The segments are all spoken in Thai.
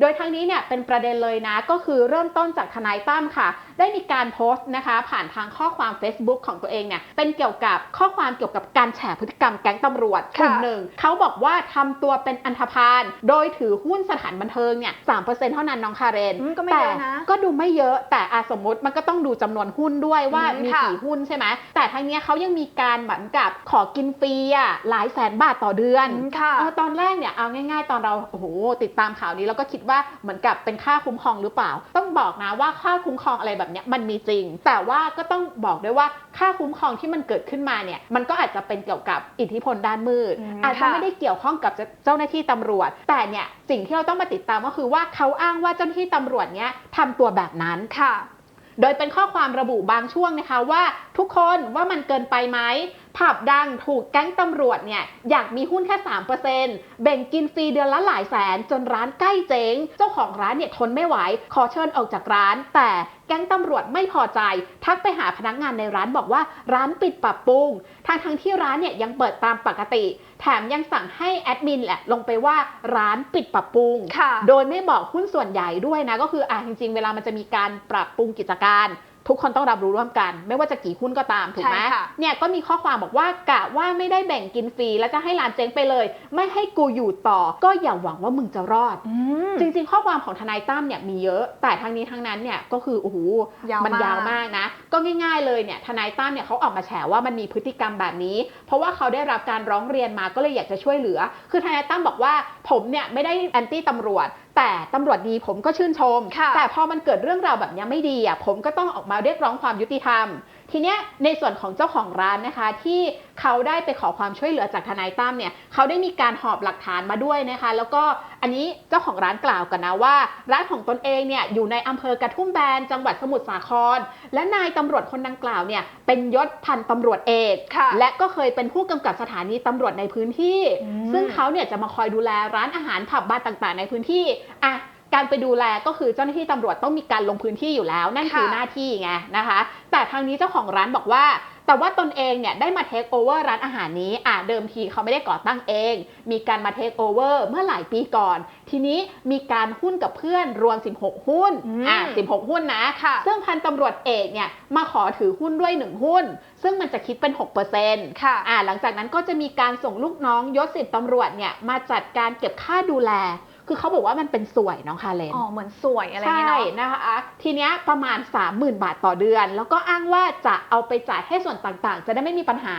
โดยทั้งนี้เนี่ยเป็นประเด็นเลยนะก็คือเริ่มต้นจากทนายตั้มค่ะ ได้มีการโพสต์นะคะ ผ่านทางข้อความ Facebook ของตัวเองเนี่ยเป็นเกี่ยวกับข้อความเกี่ยวกับการแฉพฤติกรรมแก๊งตำรวจกลุ่มค่ะหนึ่งเขาบอกว่าทำตัวเป็นอันธพาลโดยถือหุ้นสถานบันเทิงเนี่ยสามเปอร์เซ็นต์เท่านั้นน้องคาเรนอืมก็ไม่เยอะนะแต่ก็ดูไม่เยอะแต่อาสมมติมันก็ต้องดูจำนวนหุ้นด้วยว่าอืมมีค่ะกี่หุ้นใช่ไหมแต่ทั้งเนี้ยเขายังมีการเหมือนกับขอกินฟรีอะหลายแสนบาทต่อเดือนอืมค่ะเออตอนแรกเนี่ยเอาง่าย ๆ ตอนเราโอ้โหติดตามข่าวนี้เราก็คิดว่าเหมือนกับเป็นค่าคุ้มครองหรือเปล่า ต้องบอกนะว่าค่าคุ้มครองอะไรแบบเนี้ยมันมีจริง แต่ว่าก็ต้องบอกด้วยว่าค่าคุ้มครองที่มันเกิดขึ้นมาเนี่ยมันก็อาจจะเป็นเกี่ยวกับอิทธิพลด้านมืดอืมอาจจะค่ะไม่ได้เกี่ยวข้องกับเจ้าหน้าที่ตำรวจ แต่เนี่ยสิ่งที่เราต้องมาติดตามก็คือว่าเขาอ้างว่าเจ้าหน้าที่ตำรวจเนี้ยทำตัวแบบนั้นค่ะ โดยเป็นข้อความระบุบางช่วงนะคะว่า ทุกคนว่ามันเกินไปไหม ผับดังถูกแก๊งตำรวจเนี่ยอยากมีหุ้นแค่ 3%แบ่งกินฟรีเดือนละหลายแสน จนร้านใกล้เจ๊ง เจ้าของร้านเนี่ยทนไม่ไหว ขอเชิญออกจากร้าน แต่แก๊งตำรวจไม่พอใจ ทักไปหาพนักงานในร้านบอกว่าร้านปิดปรับปรุงทางทั้งๆที่ร้านเนี่ยยังเปิดตามปกติ แถมยังสั่งให้แอดมินแหละลงไปว่าร้านปิดปรับปรุงค่ะโดยไม่บอกหุ้นส่วนใหญ่ด้วยนะ ก็คืออะจริงๆ เวลามันจะมีการปรับปรุงกิจการ ทุกคนต้องรับรู้ร่วมกัน ไม่ว่าจะกี่หุ้นก็ตามถูกไหมใช่ค่ะเนี่ยก็มีข้อความบอกว่ากะว่าไม่ได้แบ่งกินฟรีแล้วจะให้ร้านเจ๊งไปเลย ไม่ให้กูอยู่ต่อ ก็อย่าหวังว่ามึงจะรอดอืมจริง ๆ ข้อความของทนายตั้มเนี่ยมีเยอะ แต่ทั้งนี้ทั้งนั้นเนี่ยก็คือโอ้โหยาวมันมากยาวมากนะ ก็ง่ายๆเลยเนี่ยทนายตั้มเนี่ยเขาออกมาแฉว่ามันมีพฤติกรรมแบบนี้ เพราะว่าเขาได้รับการร้องเรียนมาก็เลยอยากจะช่วยเหลือ คือทนายตั้มบอกว่าผมเนี่ยไม่ได้แอนตี้ตำรวจ แต่ตำรวจดีผมก็ชื่นชมค่ะแต่พอมันเกิดเรื่องราวแบบเนี้ยไม่ดีอะผมก็ต้องออกมาเรียกร้องความยุติธรรมทีเนี้ยในส่วนของเจ้าของร้านนะคะ ที่เขาได้ไปขอความช่วยเหลือจากทนายตั้มเนี่ยเขาได้มีการหอบหลักฐานมาด้วยนะคะ แล้วก็อันนี้เจ้าของร้านกล่าวกันนะว่า ร้านของตนเองเนี่ยอยู่ในอำเภอกระทุ่มแบนจังหวัดสมุทรสาคร และนายตำรวจคนดังกล่าวเนี่ยเป็นยศพันตำรวจเอกและก็เคยเป็นผู้กำกับสถานีตำรวจในพื้นที่ ซึ่งเขาเนี่ยจะมาคอยดูแลร้านอาหารผับบาร์ต่างๆ ในพื้นที่อะ การไปดูแลก็คือเจ้าหน้าที่ตำรวจต้องมีการลงพื้นที่อยู่แล้ว นั่นคือค่ะหน้าที่ไงนะคะ แต่ทางนี้เจ้าของร้านบอกว่า แต่ว่าตนเองเนี่ยได้มาเทคโอเวอร์ร้านอาหารนี้อะเดิมทีเขาไม่ได้ก่อตั้งเอง มีการมาเทคโอเวอร์เมื่อหลายปีก่อน ทีนี้มีการหุ้นกับเพื่อนรวม 16 หุ้นอืมอะ16 หุ้นนะค่ะซึ่งพันตำรวจเอกเนี่ยมาขอถือหุ้นด้วย 1 หุ้น ซึ่งมันจะคิดเป็น 6%ค่ะอ่าหลังจากนั้นก็จะมีการส่งลูกน้องยศสิบตำรวจเนี่ยมาจัดการเก็บค่าดูแล คือเขาบอกว่ามันเป็นสวยน้องคาเลนอ๋อเหมือนสวยอะไรใช่เงี้ยเนาะนะคะทีเนี้ยประมาณ 30,000 บาทต่อเดือน แล้วก็อ้างว่าจะเอาไปจ่ายให้ส่วนต่างๆ จะได้ไม่มีปัญหา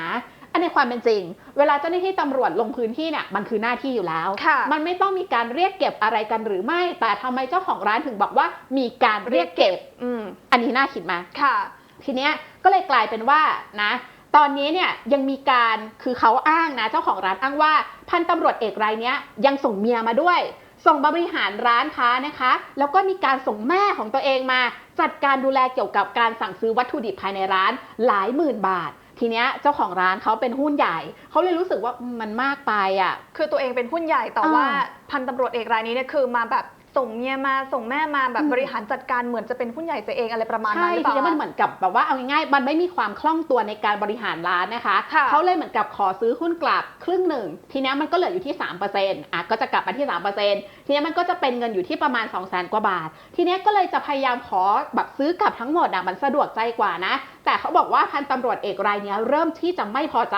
อันในความเป็นจริง เวลาเจ้าหน้าที่ตำรวจลงพื้นที่เนี่ยมันคือหน้าที่อยู่แล้วค่ะมันไม่ต้องมีการเรียกเก็บอะไรกันหรือไม่ แต่ทำไมเจ้าของร้านถึงบอกว่ามีการเรียกเก็บอืมอันนี้น่าคิดไหมค่ะ ทีเนี้ยก็เลยกลายเป็นว่านะตอนนี้เนี่ยยังมีการคือเขาอ้างนะเจ้าของร้านอ้างว่า พันตำรวจเอกรายเนี้ยยังส่งเมียมาด้วย ส่งมาบริหารร้านค้านะคะ แล้วก็มีการส่งแม่ของตัวเองมา จัดการดูแลเกี่ยวกับการสั่งซื้อวัตถุดิบภายในร้านหลายหมื่นบาททีเนี้ยเจ้าของร้านเขาเป็นหุ้นใหญ่ เขาเลยรู้สึกว่ามันมากไปอะ คือตัวเองเป็นหุ้นใหญ่แต่อ่าว่าพันตำรวจเอกรายนี้เนี่ยคือมาแบบ ส่งเมียมาส่งแม่มาแบบอืมบริหารจัดการเหมือนจะเป็นหุ้นใหญ่เสียเองอะไรประมาณนั้ใช่นหรือเปทีล่านี้มันเหมือนกับแบบว่าเอาง่ายๆมันไม่มีความคล่องตัวในการบริหารร้านนะคะค่ะเขาเลยเหมือนกับขอซื้อหุ้นกลับครึ่งหนึ่ง ทีนี้มันก็เหลืออยู่ที่3%อะก็จะกลับมาที่3%ทีนี้มันก็จะเป็นเงินอยู่ที่ประมาณ 2 0 0 0 0 0กว่าบาท ทีนี้ก็เลยจะพยายามขอแบบซื้อกลับทั้งหมดอะมันสะดวกใจกว่านะ แต่เขาบอกว่าพันตำรวจเอกรายเนี้ยเริ่มที่จะไม่พอใจ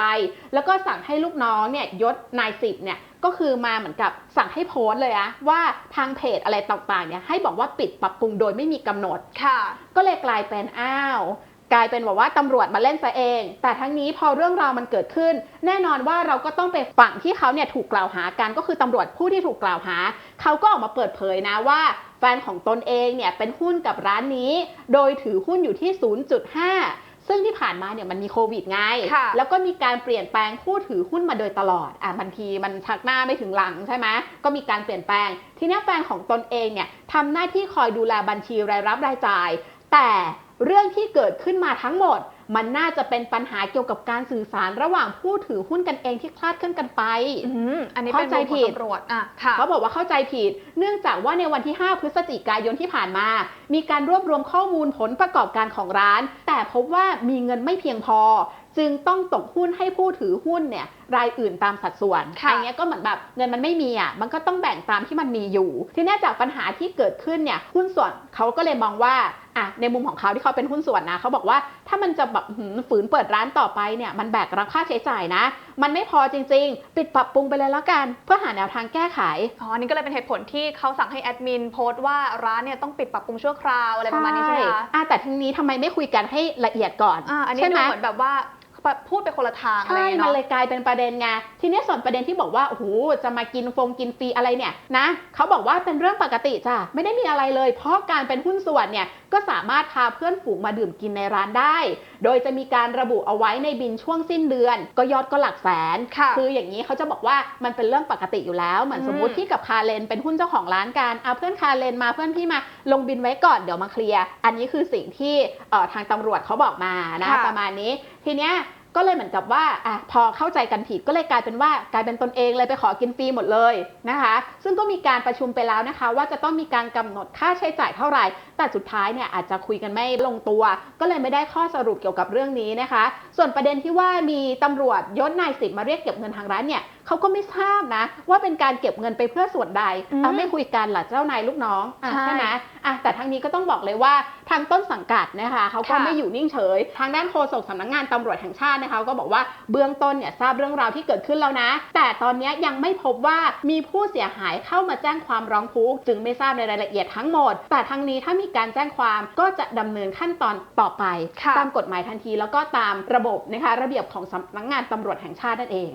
แล้วก็สั่งให้ลูกน้องเนี่ยยศนายสิบเนี่ยก็คือมาเหมือนกับสั่งให้โพสต์เลยอะว่าทางเพจอะไรต่างๆเนี่ยให้บอกว่าปิดปรับปรุงโดยไม่มีกำหนดค่ะ ก็เลยกลายเป็นอ้าวกลายเป็นแบบว่าตำรวจมาเล่นซะเอง แต่ทั้งนี้พอเรื่องราวมันเกิดขึ้น แน่นอนว่าเราก็ต้องไปฝั่งที่เขาเนี่ยถูกกล่าวหากันก็คือตำรวจผู้ที่ถูกกล่าวหา เขาก็ออกมาเปิดเผยนะว่าแฟนของตนเองเนี่ยเป็นหุ้นกับร้านนี้ โดยถือหุ้นอยู่ที่ 0.5 ซึ่งที่ผ่านมาเนี่ยมันมีโควิดไงค่ะแล้วก็มีการเปลี่ยนแปลงผู้ถือหุ้นมาโดยตลอด อะบางทีมันชักหน้าไม่ถึงหลังใช่ไหมก็มีการเปลี่ยนแปลง ทีนี้แฟนของตนเองเนี่ยทำหน้าที่คอยดูแลบัญชีรายรับรายจ่าย แต่เรื่องที่เกิดขึ้นมาทั้งหมด มันน่าจะเป็นปัญหาเกี่ยวกับการสื่อสารระหว่างผู้ถือหุ้นกันเองที่คลาดเคลื่อนกันไปอืมอันนี้เป็นเข้าใจผิดมุมของตำรวจอะค่ะเขาบอกว่าเข้าใจผิด เนื่องจากว่าในวันที่ 5 พฤศจิกายนที่ผ่านมา มีการรวบรวมข้อมูลผลประกอบการของร้าน แต่พบว่ามีเงินไม่เพียงพอ จึงต้องตกหุ้นให้ผู้ถือหุ้นเนี่ยรายอื่นตามสัดส่วนค่ะอันเนี้ยก็เหมือนแบบเงินมันไม่มีอะ มันก็ต้องแบ่งตามที่มันมีอยู่ ทีเนี้ยจากปัญหาที่เกิดขึ้นเนี่ยหุ้นส่วนเขาก็เลยมองว่าอะในมุมของเขาที่เขาเป็นหุ้นส่วนนะเขาบอกว่าถ้ามันจะแบบหืมฝืนเปิดร้านต่อไปเนี่ยมันแบกรับค่าใช้จ่ายนะ มันไม่พอจริง ๆ ปิดปรับปรุงไปเลยแล้วกัน เพื่อหาแนวทางแก้ไขอ๋ออันนี้ก็เลยเป็นเหตุผลที่เขาสั่งให้แอดมินโพสต์ว่าร้านเนี่ยต้องปิดปรับปรุงชั่วคราวอะไรประมาณนี้ใช่ไหมคะอะแต่ทีนี้ทำไมไม่คุยกันให้ละเอียดก่อนอ่าอันนี้ใช่ไหดูมเหมือนแบบว่า พูดไปคนละทางอะไรใช่อย่างมันเงี้ยเลเนาะยกลายเป็นประเด็นไงทีนี้ส่วนประเด็นที่บอกว่าโอ้โหจะมากินฟงกินฟรีอะไรเนี่ยนะเขาบอกว่าเป็นเรื่องปกติจ้ะไม่ได้มีอะไรเลย เพราะการเป็นหุ้นส่วนเนี่ยก็สามารถพาเพื่อนฝูงมาดื่มกินในร้านได้ โดยจะมีการระบุเอาไว้ในบินช่วงสิ้นเดือน ก็ยอดก็หลักแสนค่ะออย่างนี้เขาจะบอกว่ามันเป็นเรื่องปกติอยู่แล้วเหมือนอืมสมมติที่กับคาเลนเป็นหุ้นเจ้าของร้านกันเอาเพื่อนคาเลนมาเพื่อนพี่มาลงบินไว้ก่อนเดี๋ยวมาเคลียร์อันนี้คือสิ่งที่เอ่อทางตำรวจเขาบอกมานะค่ะประมาณนี้ ทีเนี้ยก็เลยเหมือนกับว่าอะพอเข้าใจกันผิดก็เลยกลายเป็นว่ากลายเป็นตนเองเลยไปขอกินฟรีหมดเลยนะคะ ซึ่งก็มีการประชุมไปแล้วนะคะ ว่าจะต้องมีการกำหนดค่าใช้จ่ายเท่าไหร่ แต่สุดท้ายเนี่ยอาจจะคุยกันไม่ลงตัว ก็เลยไม่ได้ข้อสรุปเกี่ยวกับเรื่องนี้นะคะ ส่วนประเด็นที่ว่ามีตำรวจยศนายสิบมาเรียกเก็บเงินทางร้านเนี่ย เขาก็ไม่ทราบนะ ว่าเป็นการเก็บเงินไปเพื่อส่วนใดอืมเอาไม่คุยกันเหรอเจ้านายลูกน้องอะใช่ใช่ไหมอะแต่ทั้งนี้ก็ต้องบอกเลยว่าทางต้นสังกัดนะคะเขาก็ค่ะไม่อยู่นิ่งเฉย ทางด้านโฆษกสำนักงานตำรวจแห่งชาตินะคะก็บอกว่าเบื้องต้นเนี่ยทราบเรื่องราวที่เกิดขึ้นแล้วนะ แต่ตอนนี้ยังไม่พบว่ามีผู้เสียหายเข้ามาแจ้งความร้องทุกข์จึงไม่ทราบในรายละเอียดทั้งหมด แต่ทั้งนี้ถ้ามีการแจ้งความก็จะดำเนินขั้นตอนต่อไปค่ะตามกฎหมายทันทีแล้วก็ตามระบบนะคะระเบียบของสำนักงานตำรวจแห่งชาตินั่นเอง